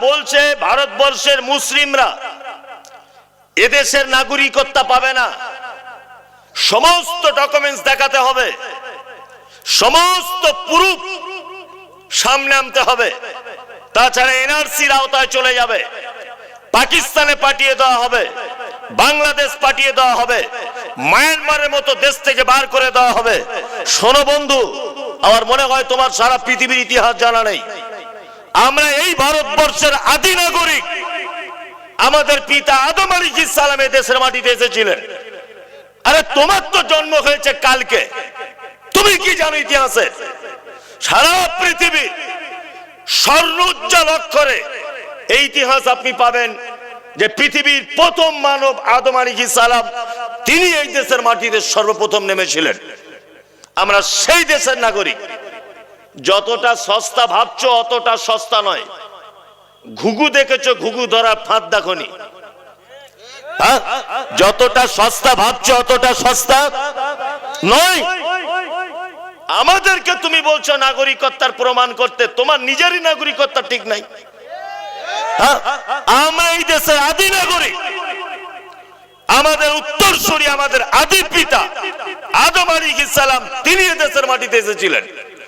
বলছে, ভারতবর্ষের মুসলিমরা এদেশের নাগরিকত্ব পাবে না। সমস্ত ডকুমেন্টস দেখাতে হবে। সমস্ত প্রুফ সামনে আনতে হবে। তাছাড়া এনআরসির আওতায় চলে যাবে। পাকিস্তানে পাঠিয়ে দেওয়া হবে। বাংলাদেশ পাঠিয়ে দেওয়া হবে। মায়ানমারের মতো দেশ থেকে বার করে দেওয়া হবে। শোনো বন্ধু, আমার মনে হয় তোমার সারা পৃথিবীর ইতিহাস জানা নেই। আমরা এই ভারতবর্ষের আদি নাগরিক। আমাদের পিতা আদম আলী এই দেশের মাটিতে এসেছিলেন। আরে, তোমার তো জন্ম হয়েছে কালকে। তুমি কি জানো ইতিহাসে? সারা পৃথিবী স্বর্ণোজ্জ্বল অক্ষরে এই ইতিহাস আপনি পাবেন যে পৃথিবীর প্রথম মানব আদম আলী সালাম তিনি এই দেশের মাটিতে সর্বপ্রথম নেমেছিলেন। আমরা সেই দেশের নাগরিক। যতটা সস্তা ভাবছ, অতটা সস্তা নয়। ঘুঘু দেখেছ, ঘুঘু ধরা ফাঁদ দেখনি। হ্যাঁ? যতটা সস্তা ভাবছ, অতটা সস্তা নয়। আমাদেরকে তুমি বলছো নাগরিকত্বার প্রমাণ করতে, তোমার নিজেরই নাগরিকত্ব ঠিক নাই। হ্যাঁ? আমরা দেশের আদি নাগরিক। আমাদের উত্তরসূরি, আমাদের আদি পিতা আদম আলী সালাম, তিনি দেশের মাটিতে এসেছিলেন।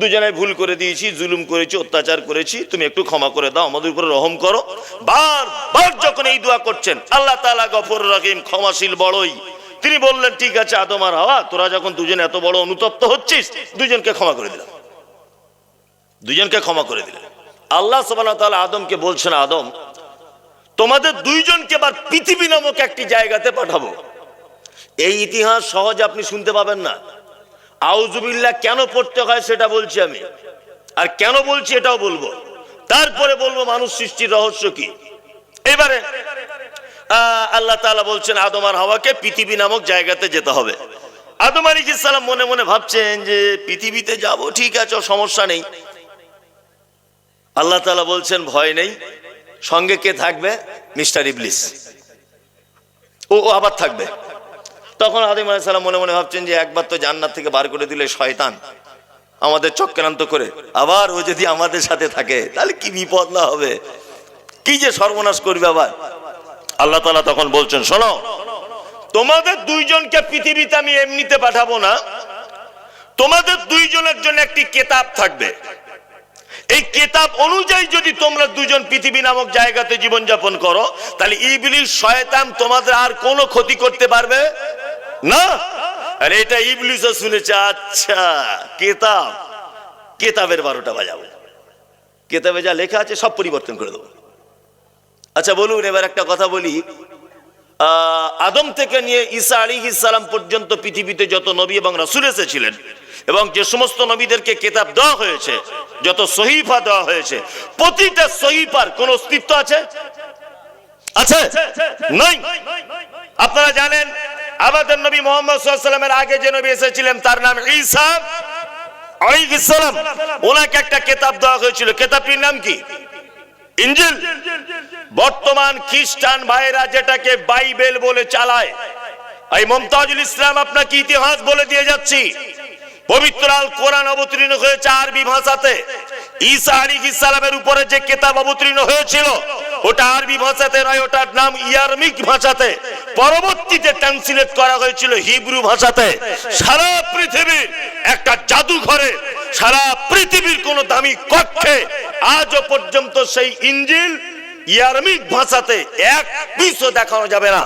দুজনে ভুল করে দিয়েছি, জুলুম করেছি, অত্যাচার করেছি, তুমি একটু ক্ষমা করে দাও, আমাদের উপরে রহম করো। বার বার যখন এই দোয়া করছেন, আল্লাহ তাআলা গফর রহিম, ক্ষমাশীল বড়ই। তিনি বললেন, ঠিক আছে, আদম আর হাওয়া, তোরা যখন দুজন এত বড় অনুতপ্ত হচ্ছিস, দুজনকে ক্ষমা করে দিলাম। দুজনকে ক্ষমা করে দিলেন আল্লাহ তাআলা আদমকে বলছেন, আদম, তোমাদের দুইজনকে এবার পৃথিবী নামক একটি জায়গাতে পাঠাবো। এই ইতিহাস সহজে আপনি শুনতে পাবেন না। আউজুবিল্লাহ কেন পড়তে হয় সেটা বলছি আমি। আর কেন বলছি এটাও বলব। তারপরে বলব মানুষ সৃষ্টির রহস্য কি। এবারে আল্লাহ তাআলা বলছেন আদম হাওয়াকে পৃথিবী নামক জায়গাতে যেতে হবে। আদম আলী সালাম মনে মনে ভাবছেন যে পৃথিবীতে যাব, ঠিক আছে সমস্যা নেই। আল্লাহ তাআলা বলছেন ভয় নেই। সঙ্গে কে থাকবে? মিস্টার ইবলিস। ও আবার থাকবে। তখন আদিম আলাইসাল্লাম মনে মনে ভাবছেন যে একবার তো জান্নাত থেকে বার করে দিলে শয়তান আমাদের চক্রান্ত করে। আবার ও যদি আমাদের সাথে থাকে, তাহলে কি বিপদ না হবে? কি যে সর্বনাশ করবে আবার? আল্লাহ তালা তখন বলছেন, শোনো, তোমাদের দুইজনকে পৃথিবীতে আমি এমনিতে পাঠাবো না। তোমাদের দুইজনের জন্য একটি কেতাব থাকবে। এই কেতাব অনুযায়ী যদি তোমরা দুজন পৃথিবী নামক জায়গাতে জীবনযাপন করো, তাহলে ইবলিশ শয়তান তোমাদের আর কোনো ক্ষতি করতে পারবে না? আর এটা ইবলিশও শুনেছে আচ্ছা কেতাব। কেতাবের বারোটা বাজাবো। কেতাবে যা লেখা আছে সব পরিবর্তন করে দেবো। আচ্ছা বলুন এবার একটা কথা বলি। আদম থেকে নিয়ে ঈসা আলী ইসালাম পর্যন্ত পৃথিবীতে যত নবী এবং রাসুল এসেছিলেন এবং যে সমস্ত নবীদেরকে কেতাব দেওয়া হয়েছে যত সহিফা দেওয়া হয়েছে প্রতিটা সহিফার কোন অস্তিত্ব আছে আছে। নাই? আপনারা জানেন আমাদের নবী মোহাম্মদ সাল্লামের আগে যে নবী এসেছিলেন, তার নাম ঈসা আলাইহিস সালাম। ওনাকে একটা কেতাব দেওয়া হয়েছিল। নাম কি? ইঞ্জিল। বর্তমান খ্রিস্টান ভাইরা যেটাকে বাইবেল বলে চালায়। এই মমতাজুল ইসলাম আপনাকে ইতিহাস বলে দিয়ে যাচ্ছি। পবিত্র কোরআন অবতীর্ণ হয়েছে আরবি ভাষাতে। ঈসা আলী উপরে যে কেতাব অবতীর্ণ হয়েছিল ওটা আরবি ভাষাতে নয়, ওটার নাম ইয়ারমিক ভাষাতে। পরবর্তীতে ট্রান্সলেট করা হয়েছিল হিব্রু ভাষাতে। সারা পৃথিবীর একটা জাদুঘরে, সারা পৃথিবীর কোন দামি কক্ষে আজও পর্যন্ত সেই ইঞ্জিল ইয়ারমিক ভাষাতে এক পিসও দেখানো যাবে না।